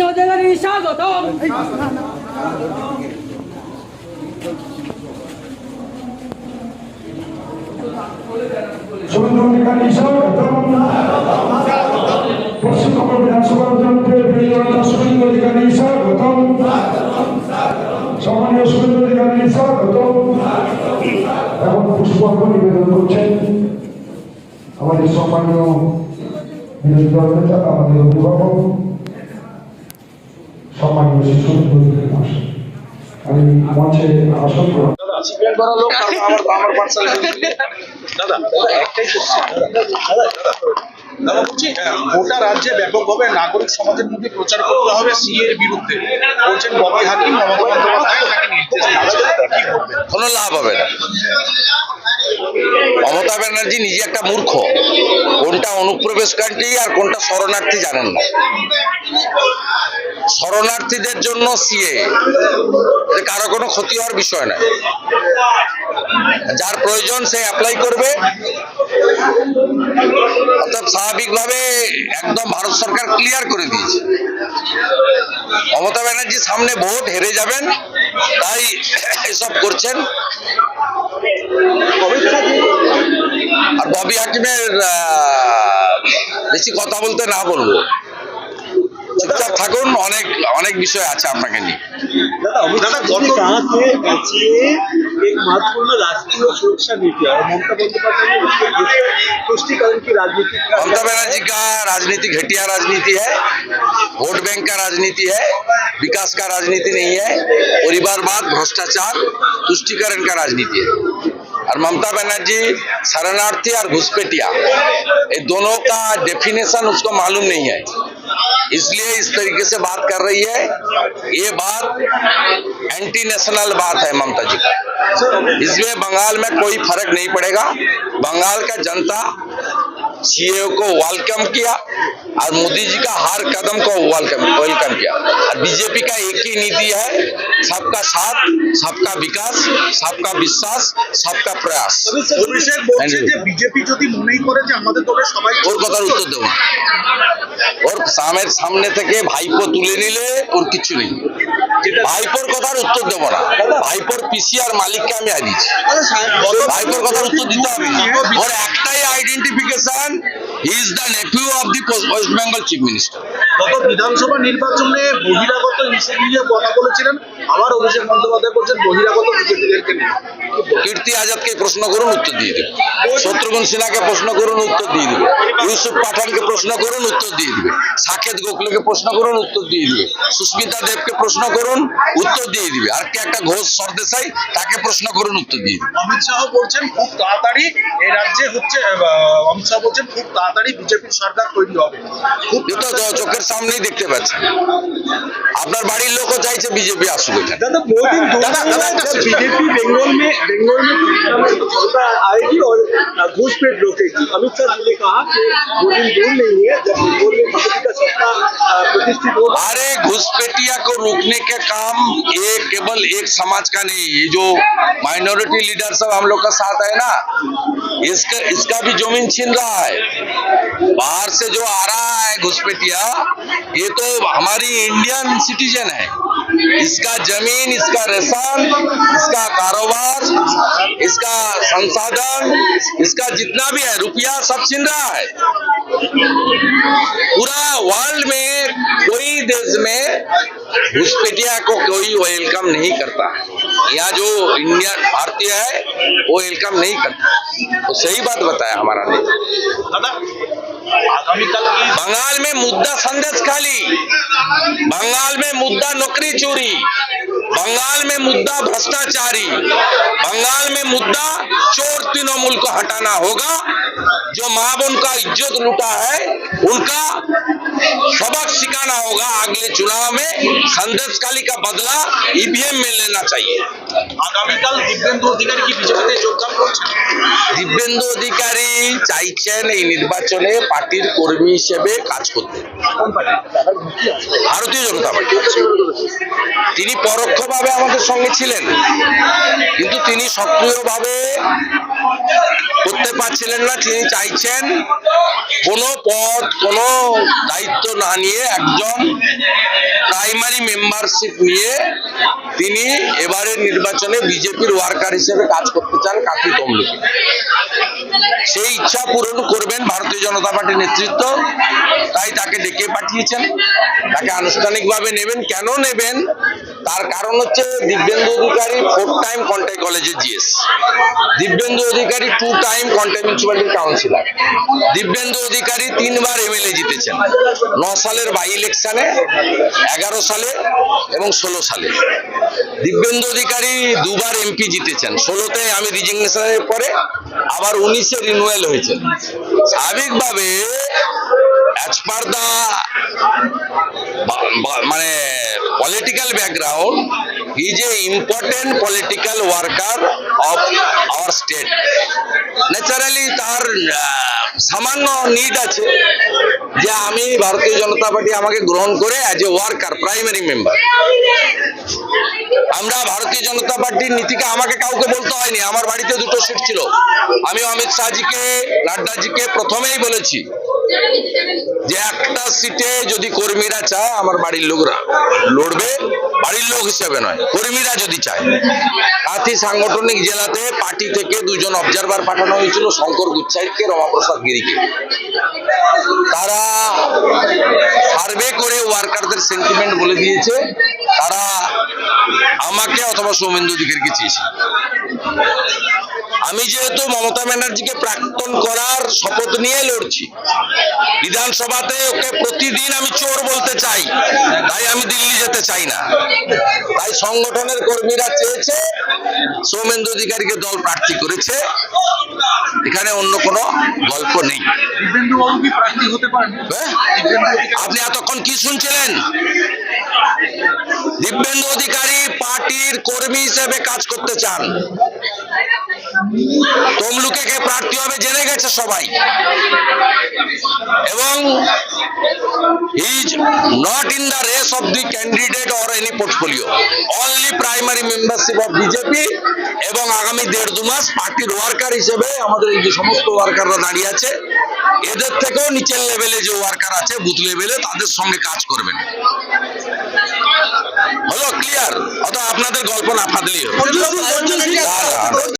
অধিকারী স্বাগতম অধিকারী স্বাগতম পশ্চিমবঙ্গ বিধানসভা যন্ত্রের প্রিয় শুভেন্দু অধিকারী স্বাগতম। সম্মানীয় অধিকারী স্বাগতম এখন পুষ্পার্ঘ নিবেদন করছেন আমাদের অভিভাবক সম্মানীয় শিশু অধিকারী আমি মঞ্চে আসন গ্রহণ গোটা রাজ্যে ব্যাপকভাবে নাগরিক সমাজের মধ্যে প্রচার করতে হবে সিএ এর বিরুদ্ধে। বলছেন ববি হাকিম মমতা বন্দ্যোপাধ্যায় তাকে নির্দেশ দিয়েছে। কি করবেন কোনো লাভ হবে না। মমতা ব্যানার্জি নিজে একটা মূর্খ। কোনটা অনুপ্রবেশকারী আর কোনটা শরণার্থী জানেন না। শরণার্থীদের জন্য সিএ কারও কোনো ক্ষতি হওয়ার বিষয় না। যার প্রয়োজন সে অ্যাপ্লাই করবে। অর্থাৎ স্বাভাবিকভাবে একদম ভারত সরকার ক্লিয়ার করে দিয়েছে। মমতা ব্যানার্জির সামনে ভোট হেরে যাবেন, তাই এসব করছেন। আর ববি হাকিমের বেশি কথা বলতে না বলব। চুপচাপ থাকুন অনেক অনেক বিষয় আছে আপনাকে নিয়ে দাদা দাদা গত कहा कि एचए एक महत्वपूर्ण राष्ट्रीय सुरक्षा नीति है और ममता बंदोपाध्याय ने उसके तुष्टिकरण की राजनीति का ममता बनर्जी का राजनीति घटिया राजनीति है वोट बैंक का राजनीति है विकास का राजनीति नहीं है परिवारवाद भ्रष्टाचार तुष्टिकरण का राजनीति है और ममता बनर्जी शरणार्थी और घुसपैठिया ये दोनों का डेफिनेशन उसको मालूम नहीं है इसलिए इस तरीके से बात कर रही है। ये बात एंटी नेशनल बात है ममता जी। इसमें बंगाल में कोई फ़र्क नहीं पड़ेगा। बंगाल का जनता सीए को वेलकम किया और मोदी जी का हर कदम को वेलकम वेलकम किया। बीजेपी का एक ही नीति है सबका साथ सबका विकास सबका विश्वास सबका प्रयास অভিষেক বলছে যে বিজেপি যদি মনেই করে যে আমাদের দলের সবাই ওর কথার উত্তর দেবো না। ওর সামের সামনে থেকে ভাইপো তুলে নিলে ওর কিছু নেই ভাইপোর কথার উত্তর দেবো না ভাইপোর পিসি আর মালিককে আমি হারিয়েছি ভাইপোর কথার উত্তর দিতে হবে না। ওর একটাই identification is the nephew of the West Bengal chief minister গত বিধানসভা নির্বাচনে বহিরাগত ইস্যু নিয়ে কথা বলেছিলেন? আবার অভিষেক বন্দ্যোপাধ্যায় বলছেন বহিরাগত বিজেপিদেরকে নিয়ে। কীর্তি আজাদকে প্রশ্ন করুন উত্তর দিয়ে দেবে। শত্রুঘ্ন সিনহাকে প্রশ্ন করুন উত্তর দিয়ে দিবে। ইউসুফ পাঠানকে প্রশ্ন করুন উত্তর দিয়ে দিবে। সাকেত গোখলেকে প্রশ্ন করুন উত্তর দিয়ে দিবে। সুস্মিতা দেবকে প্রশ্ন করুন উত্তর দিয়ে দিবে। আর কে একটা ঘোষ সরদেশাই তাকে প্রশ্ন করুন উত্তর দিয়ে দিবে। অমিত শাহ বলছেন খুব তাড়াতাড়ি এই রাজ্যে হচ্ছে অমিত শাহ বলছেন খুব তাড়াতাড়ি বিজেপির সরকার তৈরি হবে। খুব চোখের সামনেই দেখতে পাচ্ছেন আপনার বাড়ির লোকও চাইছে বিজেপি আসুক এখানে दादा दो दिन दो दादा, दिन दादा, बाद दादा, बीजेपी बंगाल में बंगाल में सत्ता आएगी और घूसपेट रोकेगी अमित शाह जी ने कहा कि दो दिन दूर नहीं है जब बंगाल में बीजेपी का सत्ता अ, प्रतिष्ठित होगा अरे घुसपैठिया को रोकने के काम ये केवल एक समाज का नहीं, ये जो माइनॉरिटी लीडर सब हम लोग का साथ है ना, इसका इसका भी ज़मीन छीन रहा है। बाहर से जो आ रहा है घुसपैठिया, ये तो हमारी इंडियन सिटीजन है। इसका ज़मीन, इसका रेशन, इसका कारोबार, इसका संसाधन, इसका जितना भी है, रुपया सब छीन रहा है। पूरा वर्ल्ड में हॉस्पिटल्स में घुसपेटिया को कोई वेलकम नहीं करता। है जो इंडियन भारतीय है वो वेलकम नहीं करता। तो सही बात बताया हमारा नेता बंगाल में मुद्दा संदेश खाली। बंगाल में मुद्दा नौकरी चोरी। बंगाल में मुद्दा भ्रष्टाचारी। बंगाल में मुद्दा चोर तृणमूल को हटाना होगा। जो माँ का इज़्ज़त लूटा है उनका होगा अगले चुनाव में संदेश काली का बदला ईवीएम में लेना चाहिए। আগামীকাল দিব্যেন্দু অধিকারী কি বিজেপিতে যোগদান করছেন? দিব্যেন্দু অধিকারী চাইছেন এই নির্বাচনে পার্টির কর্মী হিসেবে কাজ করতে। ভারতীয় জনতা পার্টি। তিনি পরোক্ষভাবে আমাদের সঙ্গে ছিলেন কিন্তু তিনি সক্রিয়ভাবে করতে পারছিলেন না। তিনি চাইছেন কোনো পদ কোনো দায়িত্ব না নিয়ে একজন প্রাইমারি মেম্বারশিপ নিয়ে তিনি এবারে নির্বাচনে বিজেপির ওয়ার্কার হিসেবে কাজ করতে চান কাকি তমলুকে। সেই ইচ্ছা পূরণ করবেন ভারতীয় জনতা পার্টির নেতৃত্ব। তাই তাকে ডেকে পাঠিয়েছেন। তাকে আনুষ্ঠানিকভাবে নেবেন। কেন নেবেন? তার কারণ হচ্ছে দিব্যেন্দু অধিকারী ফোর টাইম কন্টাই কলেজের GS Dibyendu Adhikari two time Contai মিউনিসিপ্যালিটির councillor Dibyendu Adhikari তিনবার এমএলএ জিতেছেন। ন সালের বাই ইলেকশনে এগারো সালে এবং ষোলো সালে। দিব্যেন্দু অধিকারী দুবার এমপি জিতেছেন। ষোলোতে আমি রিজিগনেশনের পরে আবার উনিশে রিনুয়াল হয়েছে। স্বাভাবিকভাবে পার দা মানে political background is a important political worker of our state naturally তার সামান্য নিড আছে। যে আমি ভারতীয় জনতা পার্টি আমাকে গ্রহণ করে as a worker primary member আমরা ভারতীয় জনতা পার্টির নীতিকে আমাকে কাউকে বলতে হয়নি, আমার বাড়িতে দুটো সিট ছিল। আমি অমিত শাহজিকে, নাড্ডাজিকে প্রথমেই বলেছি যে একটা সিটে যদি কর্মীরা চায়, আমার বাড়ির লোকরা লড়বে, বাড়ির লোক হিসেবে নয়, কর্মীরা যদি চায়। কাঁথি সাংগঠনিক জেলাতে পার্টি থেকে দুজন অবজারভার পাঠানো হয়েছিল, শঙ্কর গুচ্ছাইকে, রমাপ্রসাদ গিরিকে। তারা সার্ভে করে ওয়ার্কারদের সেন্টিমেন্ট বলে দিয়েছে। তারা আমাকে অথবা সৌমেন্দু অধিকারীকে চেয়েছে। আমি যেহেতু মমতা ব্যানার্জিকে প্রাক্তন করার শপথ নিয়ে লড়ছি, বিধানসভাতে ওকে প্রতিদিন আমি চোর বলতে চাই, তাই আমি দিল্লি যেতে চাই না। তাই সংগঠনের কর্মীরা চেয়েছে সৌমেন্দু অধিকারীকে দল প্রার্থী করেছে। এখানে অন্য কোনো গল্প নেই। হ্যাঁ? আপনি এতক্ষণ কি শুনছিলেন? দিব্যেন্দু অধিকারী পার্টির কর্মী হিসেবে কাজ করতে চান। তমলুকে কে প্রার্থী হবে জেনে গেছে সবাই। এবং is not in the race of the candidate or any portfolio only primary membership of BJP এবং আগামী দেড় দু মাস পার্টির ওয়ার্কার হিসেবে আমাদের এই যে সমস্ত ওয়ার্কাররা দাঁড়িয়ে আছে এদের থেকেও নিচের লেভেলে যে ওয়ার্কার আছে বুথ লেভেলে তাদের সঙ্গে কাজ করবেন। হলো ক্লিয়ার অত আপনাদের গল্প না ফাদলি